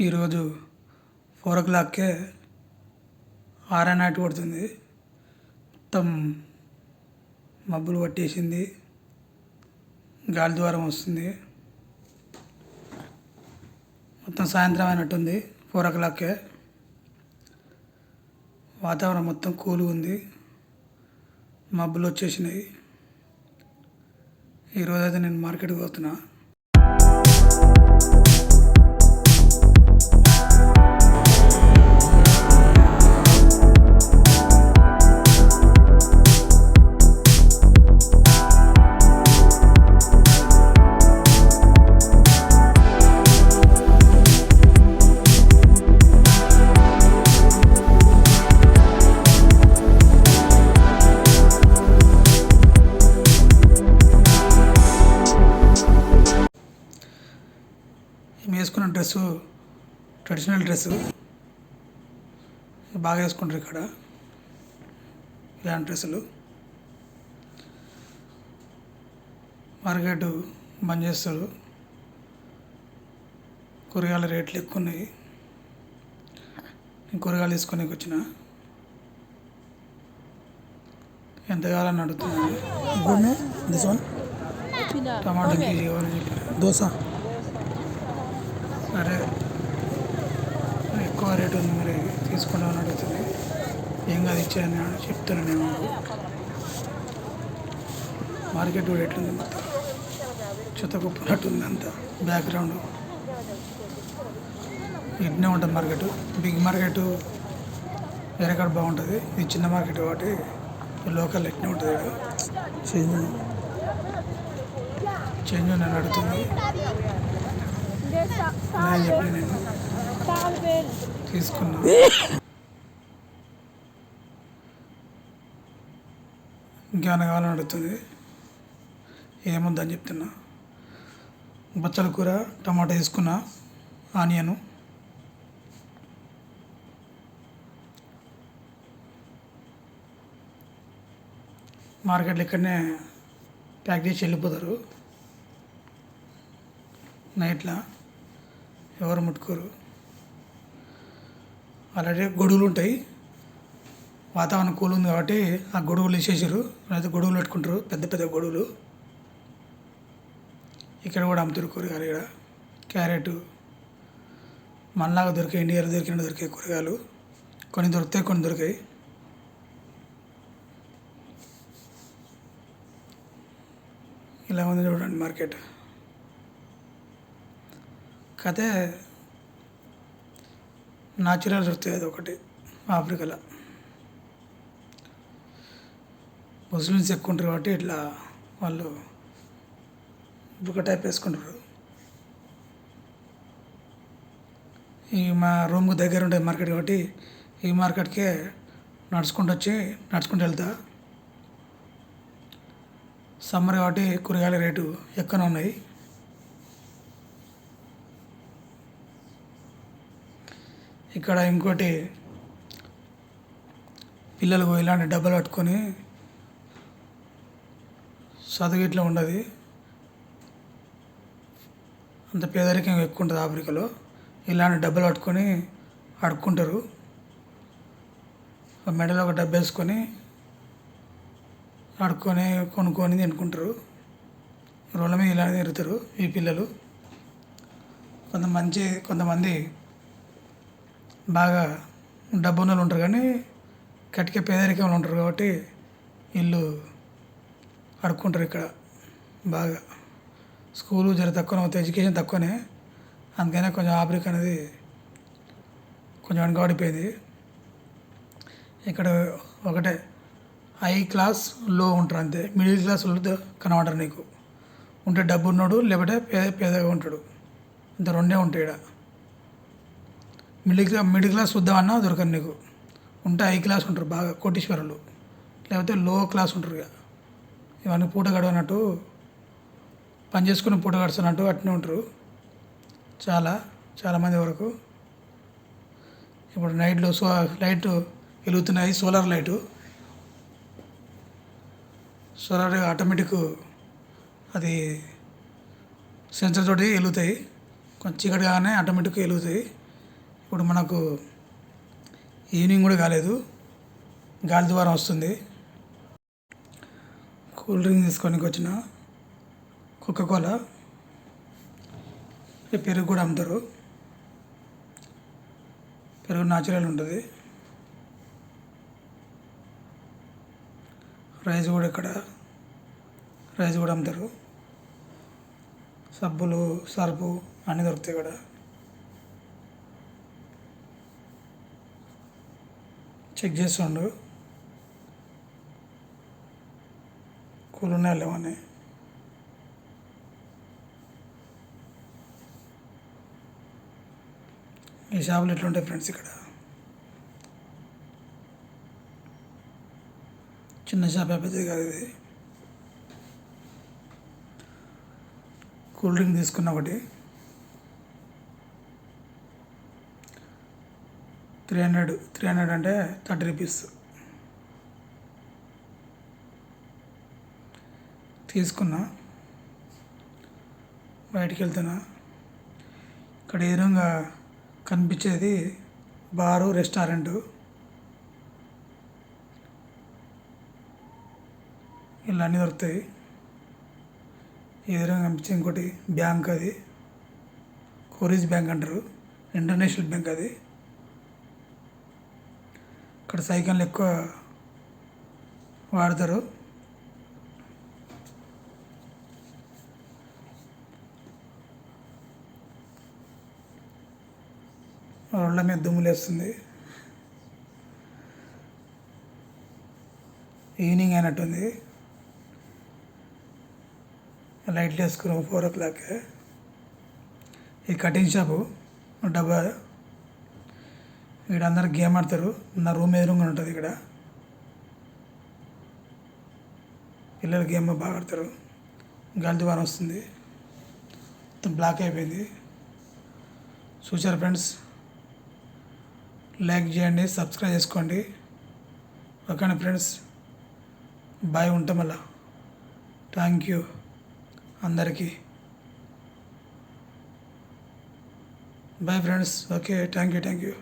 ఈరోజు ఫోర్ ఓ క్లాక్కే ఆరా నాటి కొడుతుంది. మొత్తం మబ్బులు పట్టేసింది. గాలి ద్వారం వస్తుంది. మొత్తం సాయంత్రం అయినట్టుంది. ఫోర్ ఓ క్లాక్కే. వాతావరణం మొత్తం కూల్గా ఉంది. మబ్బులు వచ్చేసినాయి. ఈరోజైతే నేను మార్కెట్కి పోతున్నా. వేసుకున్న డ్రెస్సు ట్రెడిషనల్ డ్రెస్సు బాగా వేసుకుంటారు ఇక్కడ. ఇలాంటి డ్రెస్సులు. మార్కెట్ బంద్ చేస్తారు. కూరగాయల రేట్లు ఎక్కువ ఉన్నాయి. నేను కూరగాయలు తీసుకొని వచ్చిన. ఎంత కావాలని అడుగుతున్నాను. name? This one? అరే సరే ఎక్కువ రేటు ఉంది మరి తీసుకుంటామని అడుగుతుంది. ఏం కాదు ఇచ్చాయని అని చెప్తున్నాను నేను. మార్కెట్ కూడా ఎట్లుంది మొత్తం? చెత్త ఉంది అంత బ్యాక్గ్రౌండ్ ఇట్నే ఉంటుంది మార్కెట్ బిగ్ మార్కెట్ వేరే కాడ బాగుంటుంది ఇది చిన్న మార్కెట్ కాబట్టి లోకల్ ఎట్నే ఉంటుంది చేంజ్ చేంజ్ నన్ను అడుగుతుంది. తీసుకున్నా. ఇంకేమైనా కావాలని అడుగుతుంది ఏముందని చెప్తున్నా. బచ్చల కూర టమాటా తీసుకున్నా ఆనియను. మార్కెట్లో ఇక్కడనే ప్యాక్ చేసి వెళ్ళిపోతారు. నైట్లో. ఎవరు ముట్టుకోరు. అలాగే గొడుగులు ఉంటాయి వాతావరణం కూల్ ఉంది కాబట్టి ఆ గొడుగులు వేసేసారు. లేకపోతే గొడుగులు పెట్టుకుంటారు. పెద్ద పెద్ద గొడుగులు. ఇక్కడ కూడా అమ్ముతారు కూరగాయలు ఇక్కడ. క్యారెట్. మనలాగా దొరికే ఇండియాలో దొరికిన దొరికే కూరగాయలు. కొన్ని దొరుకుతాయి కొన్ని దొరికాయి. ఇలా ఉంది చూడండి మార్కెట్. కథే న్యాచురల్ దొరుకుతాయి అది ఒకటి ఆఫ్రికాలో. ముస్లిమ్స్ ఎక్కువ ఉంటారు కాబట్టి ఇట్లా వాళ్ళు బుక్క టైప్ వేసుకుంటారు. ఈ మా రూమ్కి దగ్గర ఉండే మార్కెట్ కాబట్టి ఈ మార్కెట్కే నడుచుకుంటూ వచ్చి నడుచుకుంటూ వెళ్తా. సమ్మర్ కాబట్టి కూరగాయల రేటు ఎక్కువనే ఉన్నాయి. ఇక్కడ ఇంకోటి పిల్లలకు ఇలాంటి డబ్బాలు పట్టుకొని చదువు ఇట్లా ఉండదు. అంత పేదరికం ఎక్కువ ఉంటుంది ఆఫ్రికాలో. ఇలాంటి డబ్బాలు పట్టుకొని అడుక్కుంటారు ఆ మెడలో ఒక డబ్బు వేసుకొని అడుక్కొని కొనుక్కొని తినుకుంటారు. రోడ్ల మీద ఇలా తిరుగుతారు ఈ పిల్లలు. కొంతమంది కొంతమంది బాగా డబ్బు ఉన్న వాళ్ళు ఉంటారు కానీ కటిక పేదరికంలో ఉంటారు కాబట్టి వీళ్ళు అడుక్కుంటారు ఇక్కడ బాగా. స్కూలు జర తక్కువనే అవుతాయి ఎడ్యుకేషన్ తక్కువనే. అందుకనే కొంచెం ఆఫ్రికా అనేది కొంచెం వెనకబడిపోయింది. ఇక్కడ ఒకటే హై క్లాస్లో ఉంటారు అంతే. మిడిల్ క్లాస్ వాళ్ళు కనబడరు నీకు. ఉంటే డబ్బు ఉన్నాడు లేకపోతే పేద పేదగా ఉంటాడు. ఇంత రెండే ఉంటాయి ఇక్కడ. మిడిల్ క్లాస్ మిడిల్ క్లాస్ చూద్దామన్నా దొరకదు నీకు. ఉంటే హై క్లాస్ ఉంటారు బాగా కోటీశ్వరులు. లేకపోతే లో క్లాస్ ఉంటారు ఇక ఇవన్నీ పూట గడవనట్టు పని చేసుకుని పూట గడుస్తున్నట్టు అట్నే ఉంటారు. చాలా చాలామంది వరకు. ఇప్పుడు నైట్లో సో లైట్ వెలుగుతున్నాయి సోలార్ లైటు. సోలార్ ఆటోమేటిక్ అది సెన్సర్ తోటి వెలుగుతాయి. కొంచెం చీకటి కాగానే ఆటోమేటిక్గా వెలుగుతాయి. ఇప్పుడు మనకు ఈవినింగ్ కూడా కాలేదు. గాలి ద్వారం వస్తుంది. కూల్ డ్రింక్ తీసుకొని వచ్చిన కోలా పెరుగు కూడా అమ్ముతారు. పెరుగు న్యాచురల్ ఉంటుంది. రైస్ కూడా ఇక్కడ. రైస్ కూడా అమ్ముతారు. సబ్బులు సర్పు అన్నీ దొరుకుతాయి ఇక్కడ. చెక్ చేస్తుండు. కూలున్నా లేవని ఈ షాపులు ఎట్లుంటాయి ఫ్రెండ్స్ ఇక్కడ? చిన్న షాప్ పెద్దది కాదు ఇది. కూల్ డ్రింక్ తీసుకున్న ఒకటి. త్రీ హండ్రెడ్ త్రీ హండ్రెడ్ అంటే థర్టీ రూపీస్. తీసుకున్నా. బయటికి వెళ్తున్నా ఇక్కడ ఎదురుగా కనిపించేది? Bar restaurant. ఇలా అన్నీ దొరుకుతాయి. ఎదురుగా కనిపించే ఇంకోటి బ్యాంక్ అది. కోరీజ్ బ్యాంక్ అంటారు. ఇంటర్నేషనల్ బ్యాంక్ అది. ఇక్కడ సైకిళ్ళు ఎక్కువ వాడతారు. రోడ్ల మీద దుమ్ములేస్తుంది. ఈవినింగ్ అయినట్టుంది. లైట్లు వేసుకున్నాం ఫోర్ ఓ క్లాక్. ఈ కటింగ్ షాపు డబ్బా ఇక్కడ అందరు గేమ్ ఆడతారు. నా రూమ్ ఎదురుగా ఉంటుంది ఇక్కడ. పిల్లలు గేమ్ బాగా ఆడతారు. గాలి దువారం వస్తుంది. మొత్తం బ్లాక్ అయిపోయింది. చూసారు ఫ్రెండ్స్? లైక్ చేయండి సబ్స్క్రైబ్ చేసుకోండి. ఓకేనా ఫ్రెండ్స్? బాయ్ ఉంటాం అలా థ్యాంక్ యూ అందరికీ. Bye friends. Okay thank you thank you.